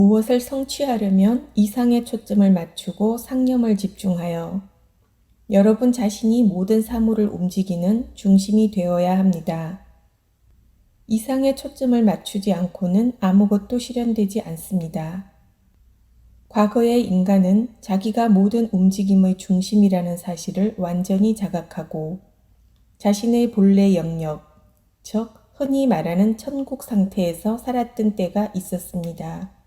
무엇을 성취하려면 이상의 초점을 맞추고 상념을 집중하여 여러분 자신이 모든 사물을 움직이는 중심이 되어야 합니다. 이상의 초점을 맞추지 않고는 아무것도 실현되지 않습니다. 과거의 인간은 자기가 모든 움직임의 중심이라는 사실을 완전히 자각하고 자신의 본래 영역, 즉 흔히 말하는 천국 상태에서 살았던 때가 있었습니다.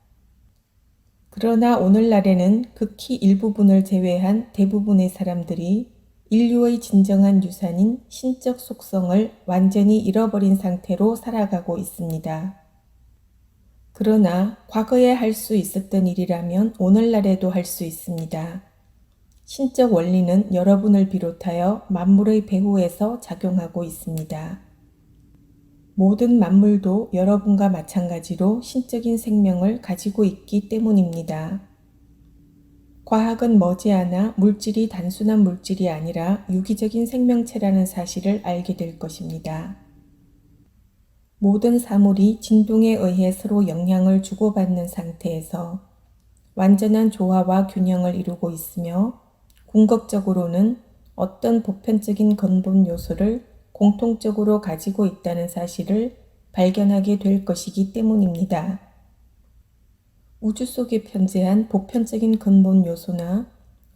그러나 오늘날에는 극히 일부분을 제외한 대부분의 사람들이 인류의 진정한 유산인 신적 속성을 완전히 잃어버린 상태로 살아가고 있습니다. 그러나 과거에 할 수 있었던 일이라면 오늘날에도 할 수 있습니다. 신적 원리는 여러분을 비롯하여 만물의 배후에서 작용하고 있습니다. 모든 만물도 여러분과 마찬가지로 신적인 생명을 가지고 있기 때문입니다. 과학은 머지않아 물질이 단순한 물질이 아니라 유기적인 생명체라는 사실을 알게 될 것입니다. 모든 사물이 진동에 의해 서로 영향을 주고받는 상태에서 완전한 조화와 균형을 이루고 있으며 궁극적으로는 어떤 보편적인 근본 요소를 공통적으로 가지고 있다는 사실을 발견하게 될 것이기 때문입니다. 우주 속에 편재한 보편적인 근본 요소나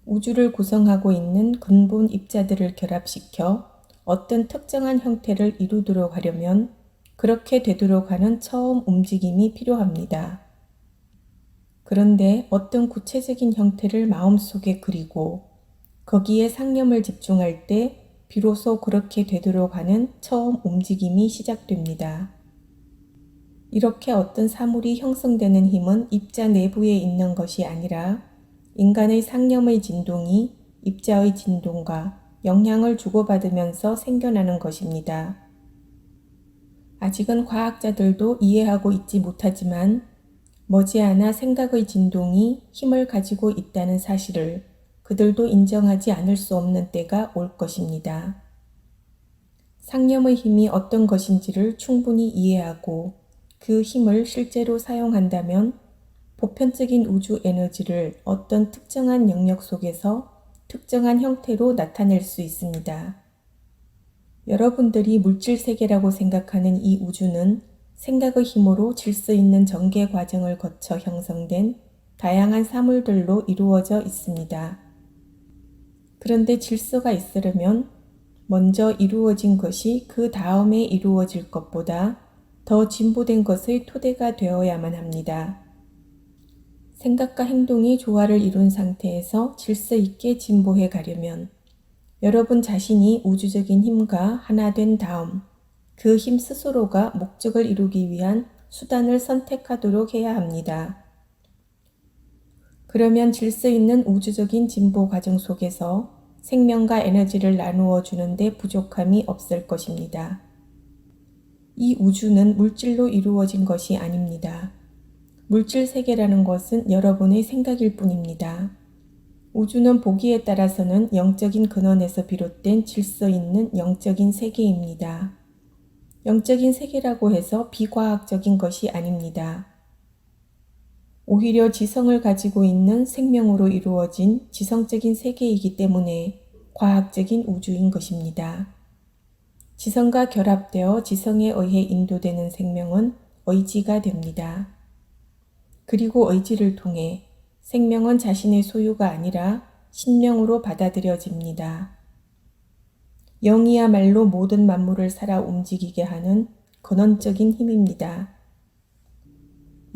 우주를 구성하고 있는 근본 입자들을 결합시켜 어떤 특정한 형태를 이루도록 하려면 그렇게 되도록 하는 처음 움직임이 필요합니다. 그런데 어떤 구체적인 형태를 마음속에 그리고 거기에 상념을 집중할 때 비로소 그렇게 되도록 하는 처음 움직임이 시작됩니다. 이렇게 어떤 사물이 형성되는 힘은 입자 내부에 있는 것이 아니라 인간의 상념의 진동이 입자의 진동과 영향을 주고받으면서 생겨나는 것입니다. 아직은 과학자들도 이해하고 있지 못하지만 머지않아 생각의 진동이 힘을 가지고 있다는 사실을 그들도 인정하지 않을 수 없는 때가 올 것입니다. 상념의 힘이 어떤 것인지를 충분히 이해하고 그 힘을 실제로 사용한다면 보편적인 우주 에너지를 어떤 특정한 영역 속에서 특정한 형태로 나타낼 수 있습니다. 여러분들이 물질 세계라고 생각하는 이 우주는 생각의 힘으로 질서 있는 전개 과정을 거쳐 형성된 다양한 사물들로 이루어져 있습니다. 그런데 질서가 있으려면 먼저 이루어진 것이 그 다음에 이루어질 것보다 더 진보된 것의 토대가 되어야만 합니다. 생각과 행동이 조화를 이룬 상태에서 질서 있게 진보해 가려면 여러분 자신이 우주적인 힘과 하나 된 다음 그 힘 스스로가 목적을 이루기 위한 수단을 선택하도록 해야 합니다. 그러면 질서 있는 우주적인 진보 과정 속에서 생명과 에너지를 나누어 주는데 부족함이 없을 것입니다. 이 우주는 물질로 이루어진 것이 아닙니다. 물질 세계라는 것은 여러분의 생각일 뿐입니다. 우주는 보기에 따라서는 영적인 근원에서 비롯된 질서 있는 영적인 세계입니다. 영적인 세계라고 해서 비과학적인 것이 아닙니다. 오히려 지성을 가지고 있는 생명으로 이루어진 지성적인 세계이기 때문에 과학적인 우주인 것입니다. 지성과 결합되어 지성에 의해 인도되는 생명은 의지가 됩니다. 그리고 의지를 통해 생명은 자신의 소유가 아니라 신명으로 받아들여집니다. 영이야말로 모든 만물을 살아 움직이게 하는 근원적인 힘입니다.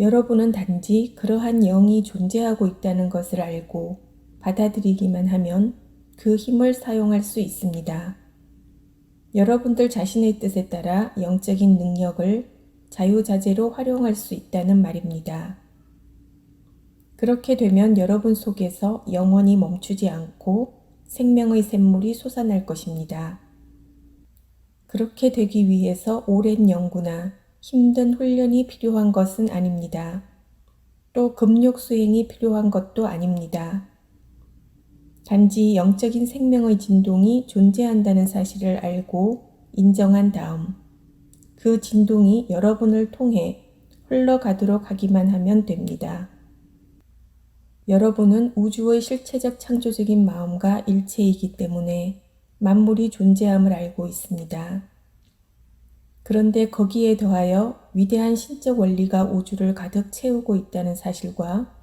여러분은 단지 그러한 영이 존재하고 있다는 것을 알고 받아들이기만 하면 그 힘을 사용할 수 있습니다. 여러분들 자신의 뜻에 따라 영적인 능력을 자유자재로 활용할 수 있다는 말입니다. 그렇게 되면 여러분 속에서 영원히 멈추지 않고 생명의 샘물이 솟아날 것입니다. 그렇게 되기 위해서 오랜 연구나 힘든 훈련이 필요한 것은 아닙니다. 또 금욕 수행이 필요한 것도 아닙니다. 단지 영적인 생명의 진동이 존재한다는 사실을 알고 인정한 다음 그 진동이 여러분을 통해 흘러가도록 하기만 하면 됩니다. 여러분은 우주의 실체적 창조적인 마음과 일체이기 때문에 만물이 존재함을 알고 있습니다. 그런데 거기에 더하여 위대한 신적 원리가 우주를 가득 채우고 있다는 사실과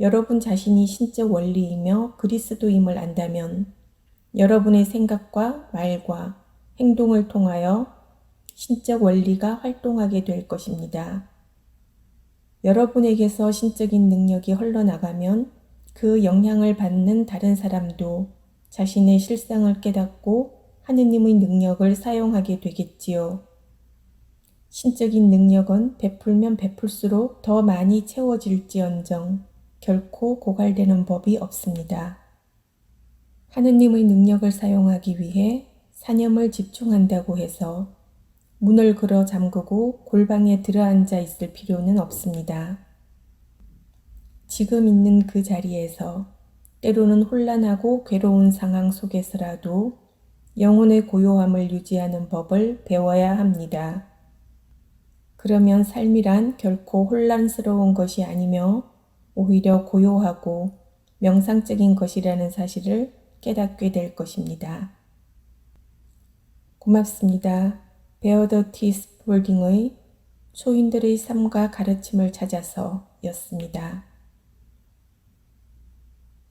여러분 자신이 신적 원리이며 그리스도임을 안다면 여러분의 생각과 말과 행동을 통하여 신적 원리가 활동하게 될 것입니다. 여러분에게서 신적인 능력이 흘러나가면 그 영향을 받는 다른 사람도 자신의 실상을 깨닫고 하느님의 능력을 사용하게 되겠지요. 신적인 능력은 베풀면 베풀수록 더 많이 채워질지언정 결코 고갈되는 법이 없습니다. 하느님의 능력을 사용하기 위해 사념을 집중한다고 해서 문을 걸어 잠그고 골방에 들어앉아 있을 필요는 없습니다. 지금 있는 그 자리에서 때로는 혼란하고 괴로운 상황 속에서라도 영혼의 고요함을 유지하는 법을 배워야 합니다. 그러면 삶이란 결코 혼란스러운 것이 아니며 오히려 고요하고 명상적인 것이라는 사실을 깨닫게 될 것입니다. 고맙습니다. 베어더 티스 폴딩의 초인들의 삶과 가르침을 찾아서 였습니다.